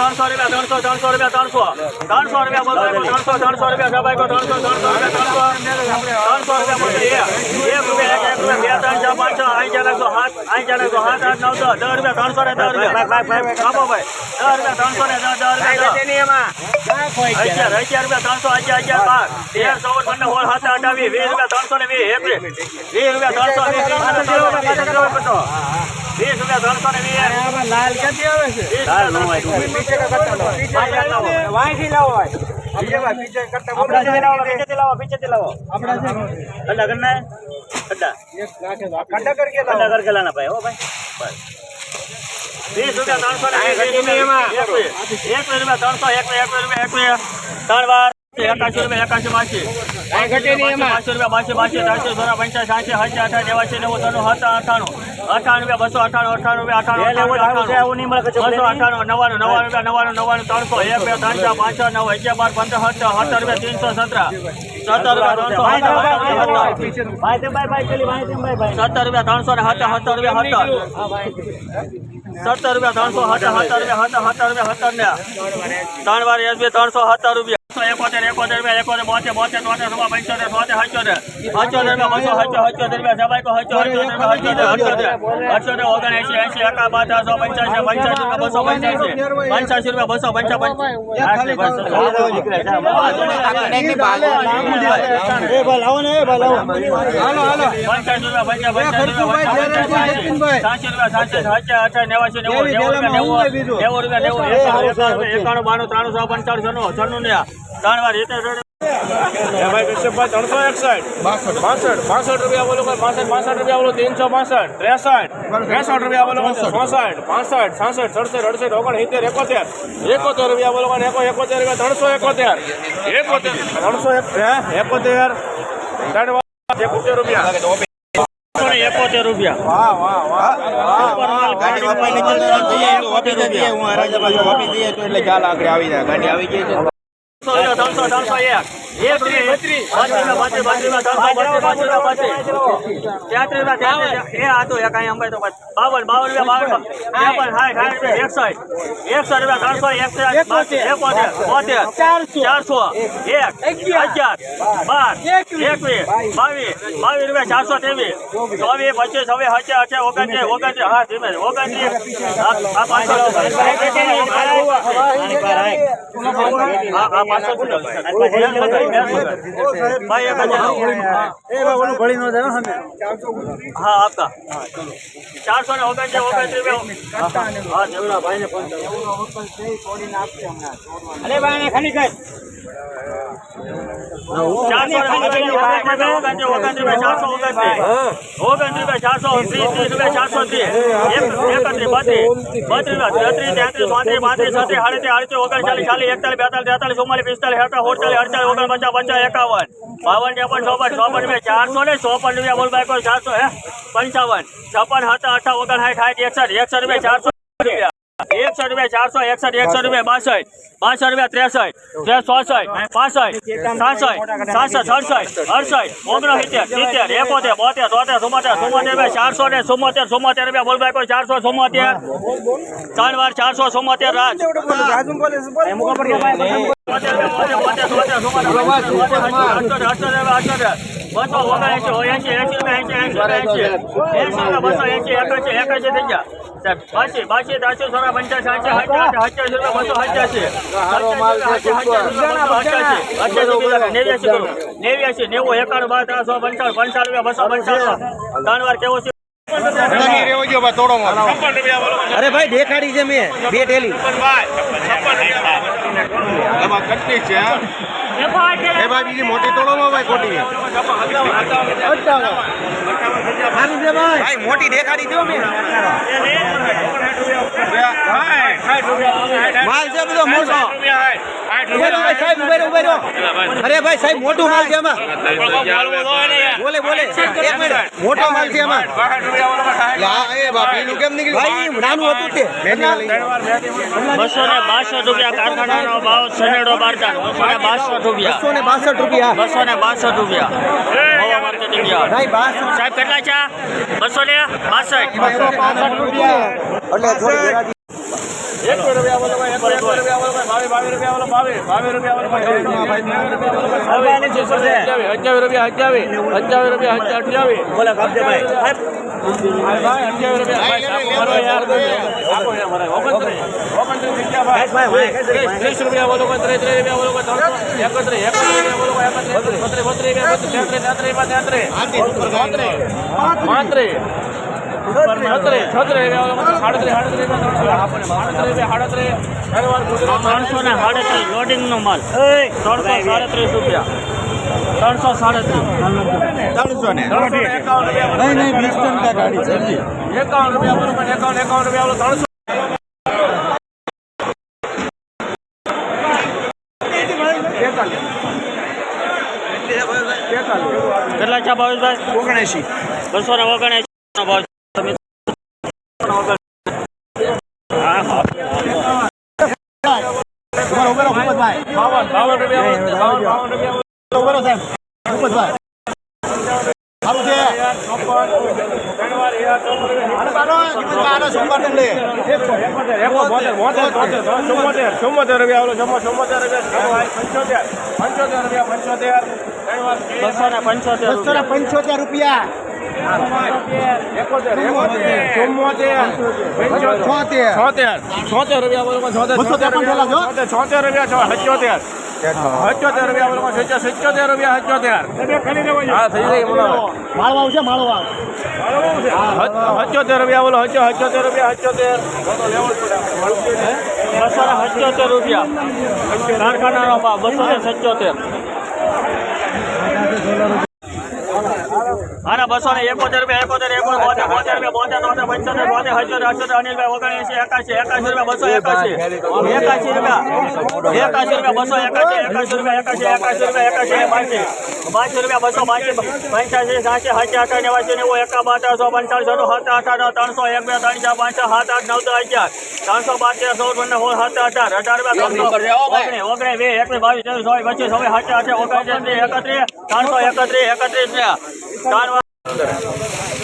ત્રણસો રૂપિયા ત્રણસો ત્રણસો રૂપિયા ત્રણસો. ત્રણસો રૂપિયા બોલો ત્રણસો ત્રણસો રૂપિયા સભાઈ ત્રણસો ત્રણસો રૂપિયા ત્રણસો. ત્રણસો રૂપિયા બોલો એક રૂપિયા એક રૂપિયા બે ત્રણ ચાર પાંચ છ અહીં ચાર એકસો સાત અહીં ચાર એકસો સાત આઠ નવ દસ દસ રૂપિયા ત્રણસો ને દસ રૂપિયા. આપો ભાઈ. દસ રૂપિયા ત્રણસો ને દસ દસ રૂપિયા અગિયાર અગિયાર રૂપિયા ત્રણસો અગિયાર અગિયાર બાર. તેર ચૌદ પંદર સોળ સાત અઠાવીસ વીસ રૂપિયા ત્રણસો ને વીસ વીસ રૂપિયા. ત્રણસો વીસ વીસ રૂપિયા ત્રણસો ને વીસ. લાલ ક્યાંથી આવે છે? લાલ નો હોય વાંચી લાવો ત્રણ વાર. એકાશી રૂપિયા એકાશી બાસી બાસી રૂપિયા બાસી બાસી ત્રણસો સોળા પંચાસી સાંસી સાંસી અઠા નેવાસી નેવું ત્રણ હતા અઠાણું અઠાણું રૂપિયા બસો અઠાણું અઠાણું રૂપિયા અઠાણું અઠાણું બસો અઠાણું નવ્વાણું નવ્વાણું રૂપિયા નવ્વાણું નવ્વાણું ત્રણસો એક બે ત્રણ ચાર પાંચ છ નવ અગિયાર બાર પંદર સત્તર સત્તર રૂપિયા ત્રણસો સત્તર સત્તર રૂપિયા ત્રણસો સત્તર રૂપિયા ત્રણસો ને સત્તર સત્તર રૂપિયા સત્તર સત્તર રૂપિયા ત્રણસો સત્તર સત્તર રૂપિયા સત્તર સત્તર રૂપિયા સત્તર ને ત્રણ વાર એસબી ત્રણસો સત્તર રૂપિયા એકોતેર એકોતેર રૂપિયા એકોતેર બોતેર બોતેર તોતેર રૂપિયા પંચોતેર તોતેર હચોતેર હચોતેર રૂપિયા બસો હચો હચોતેર રૂપિયા સબાઈકો હચો હચોતેર હચોતેર હચોતેર હચોતેર ઓગણએંસી એંસી એકા બાર ચારસો પંચ્યાસી પંચ્યાસી રૂપિયા બસો પંચ્યાસી પંચ્યાસી રૂપિયા બસો એકાણું બાણું ત્રાણું સો પંચાણું છનું છન્નું ને ત્રણ વાર રીતે ત્રણસો એકસઠ. બાસઠ. બાસઠ. બાસઠ રૂપિયા બોલો પાસઠ પાસઠ રૂપિયા બોલો ત્રણસો પાસઠ ત્રેસઠ. ત્રેસઠ રૂપિયા બોલો ચોસઠ. પાસઠ છાસઠ સડસઠ અડસઠ ઓગણસિત્તેર એકોતેર. એકોતેર રૂપિયા બોલો એકો એકોતેર રૂપિયા ત્રણસો એકોતેર. એકોતેર. ત્રણસો એકોતેર. ત્રણ એકોતેર રૂપિયા. એકોતેર રૂપિયા. વાહ વાહ વાહ. આવી માલ ગાડી આવી રૂપિયા ત્રણસો ત્રણસો ત્રણસો એક બાવન બાવન રૂપિયા બાવન સાઠ સાઠ રૂપિયા એકસઠ એકસઠ રૂપિયા ત્રણસો એકોતેર ચારસો એક અગિયાર બાર એકવીસ બાવીસ બાવીસ રૂપિયા ચારસો ત્રેવીસ ચોવીસ પચીસ હવે હજાર હચે ઓગણત્રીસ ઓગણત્રીસ હા ધીમે ઓગણત્રીસ હા હા પાંચસો ભાઈ એક હજાર હા આપતા ચારસો ને ઓગણત્રીસ ઓગણત્રીસ રૂપિયા હા જમણા ભાઈ ને ચારસો ને ઓગણત્રીસ ઓગણત્રીસ ઓગણત્રીસ ઓગણત્રીસ ચારસો ઓગણત્રીસ ઓગણત્રીસ ચારસો ત્રીસ ત્રીસ રૂપિયા ચારસો ત્રીસ એકત્રીસ બત્રીસ બત્રીસ તેત્રીસ તેત્રીસ પાંત્રીસ પાંત્રીસ છત્રીસ સાડત્રીસ આડત્રીસ ઓગણચાલીસ ચાલીસ એકતાલીસ બેતાલીસ તેતાલીસ ચુમ્માલીસ પિસ્તાલીસ સત્તર સુડતાલીસ અડતાલીસ ઓગણ પચાસ એકાવન. બાવન ત્રેપન ચોપન ચોપન રૂપિયા, ચારસો ને ચોપન રૂપિયા બોલ કોઈ ચારસો હે? પંચાવન. છપ્પન હતા અઠા ઓગણસાઠ, સાઠ, એકસઠ એકસઠ રૂપિયા, ચારસો રૂપિયા. એકસઠ રૂપિયા ચારસો એકસઠ એકસો રૂપિયા બાસઠ બાસઠ રૂપિયા ત્રેસઠ ત્રેસ ચોસઠ પાસઠ સાસઠ સાસઠ સડસઠ અડસઠ ઓગણસિત્તેર સિત્તેર એકોતેર બોતેર તોતેર ચુમ્મોતેર ચુમ્મોતેર ચારસો ને ચુમ્મોતેર ચુમ્મોતેર રૂપિયા બોલ ભાઈ કોઈ ચારસો ચુમ્મોતેર ત્રણ વાર ચારસો ચુમ્મોતેર રાજ. બસો ઓગણએંસી એંસી એંસી એંસી એંસી એંસી બસો એંસી એકાસી એકાસી થઈ ગયા. બાસી બાસી ત્રણસો સોળા પંચાસી અઠ્યાસી અઠ્યાસી બસો અઠ્યાસી. નેવ્યાસી કરું. નેવ્યાસી નેવું એકાણું બાર ત્રણસો પંચાવન પંચાવન બસો પંચાવન ત્રણ વાર કેવું છે? અરે ભાઈ દેખાડી છે મેં. બે ટેલી છે એ ભાઈ બીજી મોટી તોડો ભાઈ ખોટી. ભાઈ. મોટી દેખાડી દો મેં. માલ છે બધો મોટો. ઊભા રહો ભાઈ સાહેબ ઊભા રહો ઊભા રહો અરે ભાઈ સાહેબ મોટું માલ છે એમાં. બોલે બોલે. એક મિનિટ. મોટો માલ છે એમાં. ભાઈ નાનું હતું તે. બસો ને બાસઠ રૂપિયા કારખાનાનો ભાવ સનેડો બારતા બસો ને બાસઠ રૂપિયા. બસો ને બાસઠ રૂપિયા. બસો ને બાસઠ રૂપિયા. સાહેબ કેટલા છે? બસો ને બાસઠ. બસો રૂપિયા એકસો રૂપિયા બોલો ભાઈ બાવીસ બાવીસ રૂપિયા બોલો બાવીસ બાવીસ રૂપિયા બોલો અઠ્યાવીસ રૂપિયા અઠ્યાવીસ અઠ્યાવીસ રૂપિયા અઠ્યાવીસ બોલે કાપજે ભાઈ ભાઈ ભાઈ અઠ્યાવીસ રૂપિયા ભાઈ ત્રીસ રૂપિયા બોલો ત્રીસ રૂપિયા બોલો એકત્રીસ એકત્રીસ રૂપિયા બોલો એકત્રીસ બત્રીસ બત્રીસ રૂપિયા બત્રીસ તેત્રીસ તેત્રીસમાં પાંત્રીસ ત્રણસો સાડત્રીસ રૂપિયા સાડત્રીસ ધન્યવાદ ગુજરાત ત્રણસો ને સાડત્રીસ લોડિંગ માલ. ત્રણસો સાડત્રીસ રૂપિયા. ત્રણસો સાડત્રીસ. ત્રણસો ને. એકાવન રૂપિયા નહીં નહીં વીસ ટકા ગાડી છે એકાવન રૂપિયા એકાવન એકાવન ત્રણસો. કેટલા છે ભાવેશભાઈ? ઓગણએંશી. બસો ને ઓગણએંસી ભાવ ચુમ્મોતેર રૂપિયા ઓલો રૂપિયા પંચોતેર પંચોતેર રૂપિયા. પંચોતેર પંચોતેર રૂપિયા. છોતેર. રૂપિયા થયેલા છોતેર રૂપિયા સિત્યોતેર. રૂપિયા હચોતેર હા થઈ ગઈ બોલો. માળવા આવશે માળવા. હચોતેર રૂપિયા બોલો હચો હચોતેર રૂપિયા હચોતેર બસો ને સત્યોતેર રૂપિયા. કારખાનાનો ભાવ બસો ને સત્યોતેર. આના બસો ને એકોતેર રૂપિયા એકોતેર એકોતેર બોતેર બોતેર રૂપિયા બોતેર તોતેર પંચોતેર બોતેર હજોતેર અઠ્યોતેર અનિલભાઈ ઓગણએસી એકાસી એકાસી રૂપિયા બસો એકાસી. એકાસી રૂપિયા. એકાસી રૂપિયા બસો એકાસી એકાસી રૂપિયા એકાસી એકાસી રૂપિયા એકાસી બાસી. બાસી રૂપિયા બસો બાસી પંચ્યાસી સાસી સાચી આઠ નેવાસી નેવું એકા બાર સો પંચાળીસ સડો સાત આઠ આઠ ત્રણસો એક બે ત્રણ ચાર પાંચ છ સાત આઠ નવ દસ અગિયાર. ત્રણસો બાર ચૌદ પંદર સોળ સાત અઢાર અઢાર રૂપિયા ત્રણસો. ઓગણીસ ઓગણીસ વીસ એકવીસ બાવીસ ત્રેવીસ ચોવીસ પચીસ છવ્વીસ સાત આઠ ઓગણત્રીસ એકત્રીસ ત્રણસો એકત્રીસ એકત્રીસ ને ત્રણ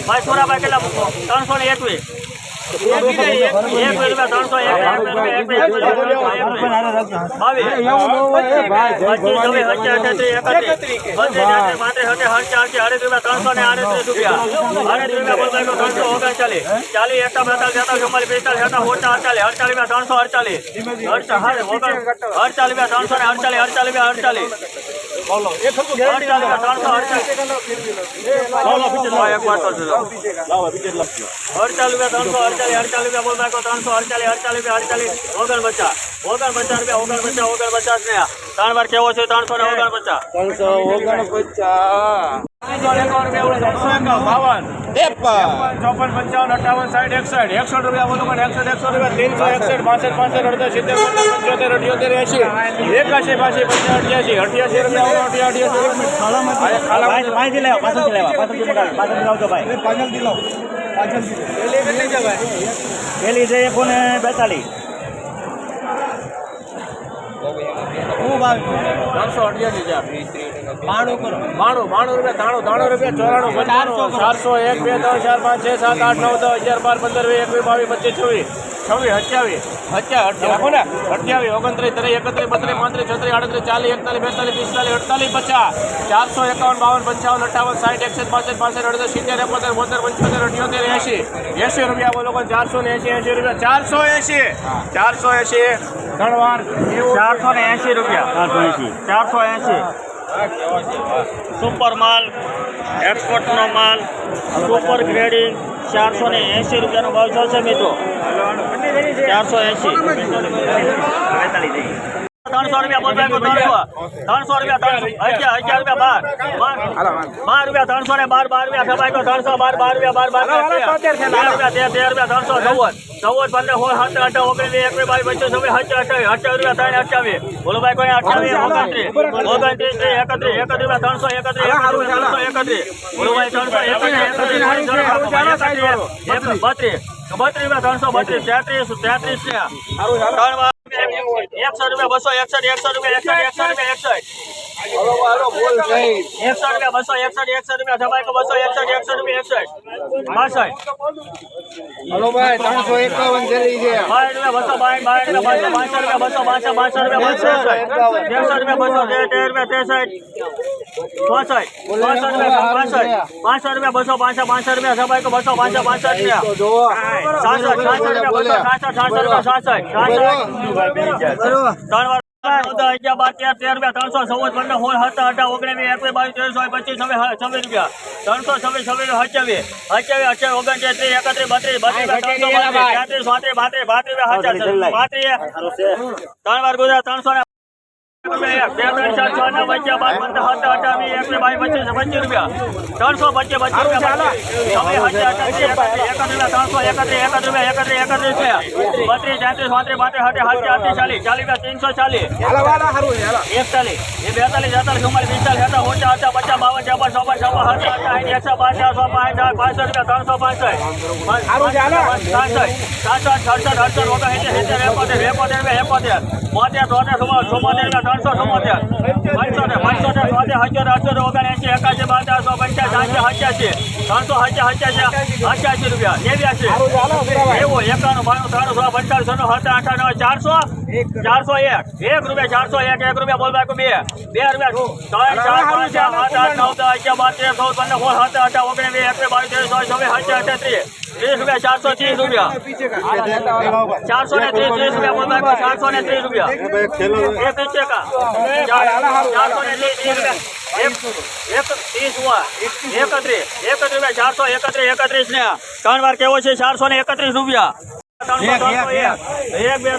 ભાઈ સોરાભાઈ કેટલા મૂકો? ત્રણસો ને એકવીસ. ત્રણસો સત્યાવીસ અડચાલીસ ત્રણસો ને આડત્રીસ રૂપિયા. રૂપિયા બોલભાઈ ત્રણસો અડચાલીસ અડચાલીસ રૂપિયા ત્રણસો અડચાલીસ અડચાલીસ અડચાલીસ રૂપિયા ત્રણસો ને અડચાલીસ અડચાલીસ રૂપિયા અડચાલીસ ત્રણસો એક વાત કરજો અડચાલીસ રૂપિયા અડચાલીસ બોલ ત્રણસો ઓગણપચાસ રૂપિયા ઓગણપચાસ ઓગણપચાસ ને ત્રણ વાર કેવો છે? ત્રણસો ને ઓગણપચાસ ત્રણસો ઓગણપચાસ બાવન ત્રેપન ચોપન પંચાવન અઠાવન સાઠ એકસઠ. એકસઠ રૂપિયા બોલો પણ એકસઠ એકસઠ રૂપિયા ત્રીસો એકસઠ બાસઠ પાસઠ અડધા સિત્તેર પંચોતેર અઠ્યોતેર એસી એકાસી બાસી પંચાસ અઠ્યાસી. અઠ્યાસી રૂપિયા અઠ્યાસી પેલી છે. એકો ને બેતાલીસ ત્રણસો અઠ્યાસી હજાર બાણું બાણું બાણું રૂપિયા ત્રાણું ત્રાણું રૂપિયા ચોરાણું પંચાણું. ચારસો એક બે ત્રણ ચાર પાંચ છ સાત આઠ નવ દસ અગિયાર બાર પંદર વીસ એકવીસ બાવીસ પચીસ છવ્વીસ. છવ્વીસ અઠ્યાવીસ. અઠ્યાવીસ. રાખો ને. અઠ્યાવીસ ઓગણત્રીસ ત્રીસ એકત્રીસ બત્રીસ પાંત્રીસ છત્રીસ આડત્રીસ ચાલીસ એકતાલીસ બેતાલીસ પિસ્તાલીસ અડતાલીસ પચાસ. ચારસો એકાવન બાવન પંચાવન અઠાવન સાઠ એકસઠ પાસઠ પાસઠ અડધા સિત્તેર એકોતેર બોતેર પંચોતેર અઠ્યોતેર એસી એસી રૂપિયા બોલો કોઈ ચારસો ને એસી એસી રૂપિયા. ચારસો એસી ચારસો એંશી. ત્રણ વાર. ચારસો ને એંશી રૂપિયા. ચારસો એંશી. સુપર માલ એક્સપોર્ટનો માલ સુપર ગ્રેડિંગ ચારસો ને એંશી રૂપિયાનો ભાવ થશે મિત્રો. ચારસો એંશી ત્રણસો રૂપિયા બોલભાઈ ત્રણસો ત્રણસો રૂપિયા ત્રણસો અગિયાર અગિયાર રૂપિયા બાર બાર બાર રૂપિયા ત્રણસો ને બાર બાર રૂપિયા સભાઈ ત્રણસો બાર બાર રૂપિયા બાર બાર રૂપિયા તેર રૂપિયા તેર તેર રૂપિયા ત્રણસો ચૌદ ચૌદ પંદર સોળ સત્તર અઢાર ઓગણીસ એકવીસ બાવીસ પચીસ છવ્વીસ અઠ્યાવીસ રૂપિયા ત્રણ અઠ્યાવીસ બોલો ભાઈ કોઈ અઠ્યાવીસ ઓગણત્રીસ ઓગણત્રીસ ત્રીસ એકત્રીસ એકત્રીસ રૂપિયા ત્રણસો એકત્રીસ એકત્રીસ ત્રણસો એકત્રીસ બોલો ભાઈ ત્રણસો એકત્રીસ એકત્રીસ બત્રીસ બત્રીસ રૂપિયા ત્રણસો બત્રીસ તેત્રીસ તેત્રીસ ત્રણ એકસો રૂપિયા બસો એકસઠ એકસો રૂપિયા એકસઠ એકસો રૂપિયા એકસઠ. એકસઠ રૂપિયા બસો એકસઠ એકસઠ રૂપિયા ધબાઈ બસો એકસઠ એકસઠ રૂપિયા એકસઠ. બાસઠ હલો ભાઈ ત્રણસો એકાવન જરી છે. બાસઠ રૂપિયા બસો બાસઠ બાસઠ રૂપિયા બસો રૂપિયા બસો બાસઠ બાસઠ રૂપિયા બસો ત્રેસઠ રૂપિયા બસો તેર તેર રૂપિયા ત્રેસઠ. ચોસઠ ચોસઠ રૂપિયા પાસઠ પાસઠ રૂપિયા બસો પાસઠ પાસઠ રૂપિયા ધબાઈ બસો પાસઠ પાસઠ રૂપિયા. સાસઠ સાસઠ રૂપિયા બસો સાસઠ સાસઠ રૂપિયા સાસઠ સાસઠ ત્રણ અગિયાર, બાર, તેર, તેર રૂપિયા, ત્રણસો, ચૌદ, પંદર, સોળ, સત્તર, અઢાર, ઓગણીસ, એકવીસ, બાવીસ, ચોવીસ, પચીસ, છવ્વીસ, છવ્વીસ રૂપિયા. ત્રણસો, છવ્વીસ, છવ્વીસ, સત્યાવીસ, અઠ્યાવીસ, અઠ્યાવીસ, ઓગણત્રીસ, એકત્રીસ, બત્રીસ, બત્રીસ, ત્રણસો પાંત્રીસ, પાંત્રીસ, પાંત્રીસ રૂપિયા, પાંત્રીસ. ત્રણ વાર ગુજરાત ત્રણસો ત્રણસો પચીસ પચીસ બત્રીસ તેત્રીસ પાંત્રીસ પાંત્રીસ હટે હાથે હાથે ચાલીસ ચાલીસ ત્રણસો ચાલીસ એકતાલીસ એ બેતાલીસ અડતાલીસ ચુમ્માલીસ પિસ્તાલીસ હતા હતા પચાસ બાવન ચોપન ચોપન ચોપન હતા હતા એકસો પચાસ પાંચ પાંચસો રૂપિયા ત્રણસો પાંચસો સાતસો સાતસો અડસઠ અડસઠ ઓગણ એકોતેર એકોતેર એકોતેર બોતેર ચોતેર ચુમ્મા ચુમ્મોતેર ત્રણસો ચુમ્મોતેર. પંચોતેર, પંચોતેર, તોતેર, અઠ્યોતેર, અઠ્યોતેર, ઓગણએંસી, એકાસી, બાસઠ, પંચ્યાસી, અઠ્યાસી, ત્રણસો અઠ્યાસી, અઠ્યાસી, અઠ્યાસી રૂપિયા, નેવ્યાસી. નેવું, એકાણું, બાણું, ત્રણસો સો, નો સત્તર, અઠાણું, ચારસો ચારસો એક એક રૂપિયા ચારસો એક એક રૂપિયા બોલ બાકી બે બે રૂપિયા ત્રણ ચાર નવ દસ અગિયાર બાર તેર ચૌદ પંદર સોળ સત્તર અઢાર ઓગણીસ વીસ એકવીસ બાવીસ ત્રેવીસ ચોવીસ અઠ્યાવીસ ત્રીસ રૂપિયા ચારસો ત્રીસ રૂપિયા. ચારસો ને ત્રીસ ત્રીસ રૂપિયા ચારસો ને ત્રીસ રૂપિયા. એક ઇંચ કા ચારસો ને ત્રીસ ત્રીસ રૂપિયા. એક એક ત્રીસ એકત્રીસ એકત્રીસ રૂપિયા ચારસો એકત્રીસ એકત્રીસ ને. ત્રણ વાર કેવો છે? ચારસો ને એકત્રીસ રૂપિયા. એક બે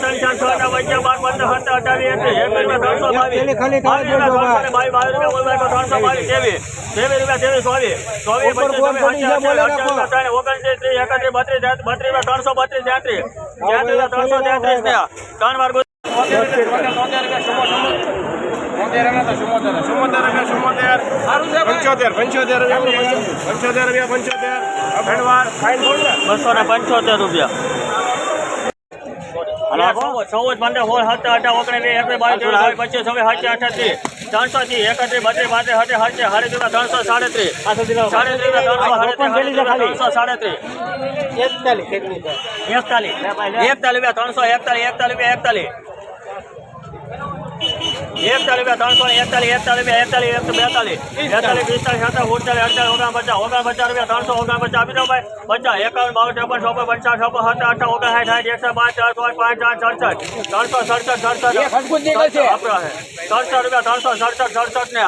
રૂપિયા પંચોતેર રૂપિયા પંચોતેર રૂપિયા બસો ને પંચોતેર રૂપિયા. ચૌદ પંદર સોળ સત્તર અઢાર ઓગણીસ વીસ એકવીસ બાવીસ ત્રેવીસ પચીસ છવ્વીસ સત્યાવીસ અઠ્યાવીસ ત્રણસો થી એકત્રીસ બત્રીસ પાંત્રીસ સત્રીસ સત્યાવીસ સાડી રૂપિયા ત્રણસો સાડત્રીસ ત્રણસો સાડત્રીસ. એકતાલીસ એકતાલીસ. એકતાલીસ. એકતાલીસ રૂપિયા એકતાલીસ. એકતાલીસ ત્રણસો એકતાલીસ એકતાલીસ એકતાલીસ એક બેતાલીસ એકતાલીસ પિસ્તાલીસ સત્તર ઓડતાલીસ અડતાલીસ ઓગણપચાસ ઓગણપચાસ રૂપિયા ત્રણસો ઓગણપચાસ આપી દો ભાઈ. પચાસ એકાવન બાવન ત્રેપન ચોપન પચાસ છપ્પન સત્તર અઠા ઓગણ સાઠ એકસો પાંચ ચાર પાંચ પાંચ ચાર સડસઠ. ત્રણસો સડસઠ સડસઠ. સડસઠ રૂપિયા ત્રણસો સડસઠ સડસઠ ને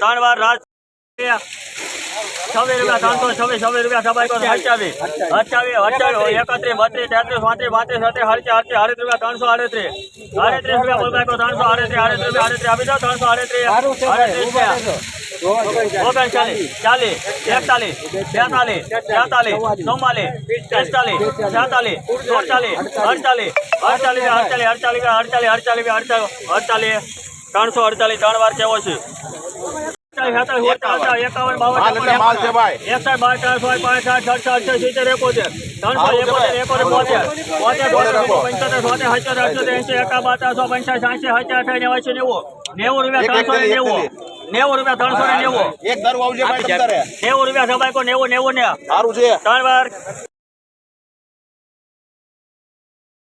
ત્રણ વાર રાજ છવ્વીસ રૂપિયા ત્રણસો છવ્વીસ છવ્વીસ રૂપિયા સબાઈ અઠ્યાવીસ. અઠ્યાવીસ. અઠ્યાવીસ એકત્રીસ. બત્રીસ તેત્રીસ પાંત્રીસ પાંત્રીસ સત્રીસ હડત્રીસ હડત્રીસ આડત્રીસ રૂપિયા ત્રણસો આડત્રીસ આડત્રીસ રૂપિયા બોલબાઈ ત્રણસો આડત્રીસ આડત્રીસ રૂપિયા આડત્રીસ આપી દો ત્રણસો આડત્રીસ આડત્રીસ રૂપિયા. ઓગણચાલીસ ચાલીસ એકતાલીસ બેતાલીસ તેતાલીસ ચુમ્માલીસ પિસ્તાલીસ છેતાલીસ અડતાલીસ અડતાલીસ અડતાલીસ અડતાલીસ અડતાલીસ અડતાલીસ અડતાલીસ ત્રણસો અડતાલીસ ત્રણ વાર કેવો છે? નેવું. રૂપિયા ત્રણસો ને નેવું. નેવું રૂપિયા ત્રણસો ને નેવું. એક દર નેવું રૂપિયા સબાઈ કો નેવું નેવું ને. સારું છે. ત્રણ વાર.